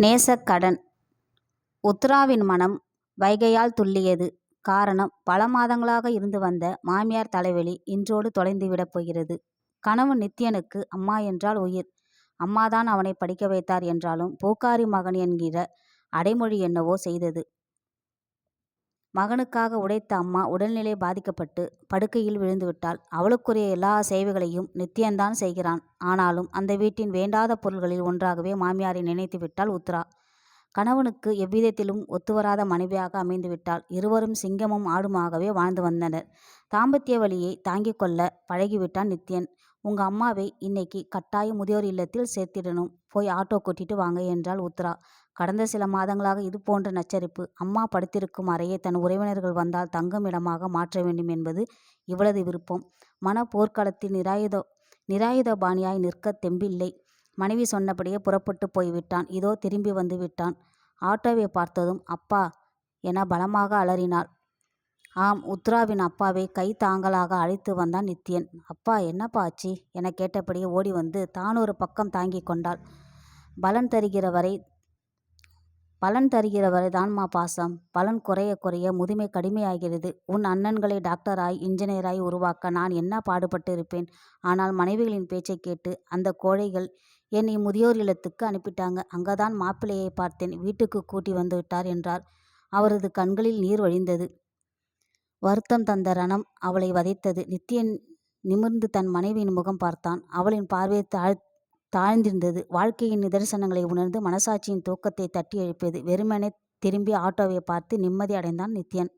நேசக்கடன் உத்ராவின் மனம் வைகையால் துள்ளியது. காரணம் பல மாதங்களாக இருந்து வந்த மாமியார் தலைவலி இன்றோடு தொலைந்துவிடப் போகிறது. கனவு நித்யனுக்கு அம்மா என்றால் உயிர். அம்மாதான் அவனை படிக்க வைத்தார் என்றாலும் பூக்காரி மகன் என்கிற அடைமொழி என்னவோ செய்தது. மகனுக்காக உடைத்த அம்மா உடல்நிலை பாதிக்கப்பட்டு படுக்கையில் விழுந்துவிட்டாள். அவளுக்குரிய எல்லா சேவைகளையும் நித்தியந்தான் செய்கிறான். ஆனாலும் அந்த வீட்டின் வேண்டாத பொருள்களில் ஒன்றாகவே மாமியாரை நினைத்து விட்டாள் உத்ரா. கணவனுக்கு எவ்விதத்திலும் ஒத்துவராத மனைவியாக அமைந்துவிட்டால் இருவரும் சிங்கமும் ஆடுமாகவே வாழ்ந்து வந்தனர். தாம்பத்திய வழியை தாங்கிக் கொள்ள பழகிவிட்டான் நித்யன். உங்க அம்மாவை இன்னைக்கு கட்டாயம் முதியோர் இல்லத்தில் சேர்த்திடணும். போய் ஆட்டோ கூட்டிட்டு வாங்க என்றாள் உத்ரா. கடந்த சில மாதங்களாக இது போன்ற நச்சரிப்பு. அம்மா படுத்திருக்கும் அறையை தன் உறவினர்கள் வந்தால் தங்கும் இடமாக மாற்ற வேண்டும் என்பது இவளது விருப்பம். மன போர்க்களத்தில் நிராயுத நிராயுதபாணியாய் நிற்கத் தெம்பில்லை. மனைவி சொன்னபடியே புறப்பட்டு போய்விட்டான். இதோ திரும்பி வந்து விட்டான். ஆட்டோவை பார்த்ததும் அப்பா என பலமாக அலறினாள். ஆம் உத்ராவின் அப்பாவை கை தாங்கலாக அழைத்து வந்தான் நித்யன். அப்பா என்னப்பா ஆச்சி எனக் கேட்டபடியே ஓடி வந்து தானொரு பக்கம் தாங்கி கொண்டாள். பலன் தருகிற வரை பலன் தருகிற வரை தான்மா பாசம். பலன் குறையக் குறைய முதுமை கடுமையாகிறது. உன் அண்ணன்களை டாக்டராய் இன்ஜினியராய் உருவாக்க நான் என்ன பாடுபட்டு இருப்பேன். ஆனால் மனைவிகளின் பேச்சைக் கேட்டு அந்த கோழைகள் என்னை முதியோர் இல்லத்துக்கு அனுப்பிட்டாங்க. அங்கதான் மாப்பிள்ளையை பார்த்தேன். வீட்டுக்குக் கூட்டி வந்து விட்டார் என்றார். அவரது கண்களில் நீர் வழிந்தது. வருத்தம் தந்த ரணம் அவளை வதைத்தது. நித்யன் நிமிர்ந்து தன் மனைவியின் முகம் பார்த்தான். அவளின் பார்வையை தாழ் தாழ்ந்திருந்தது. வாழ்க்கையின் நிதர்சனங்களை உணர்ந்து மனசாட்சியின் தூக்கத்தை தட்டி எழுப்பியது. வெறுமனே திரும்பி ஆட்டோவை பார்த்து நிம்மதி அடைந்தான் நித்யன்.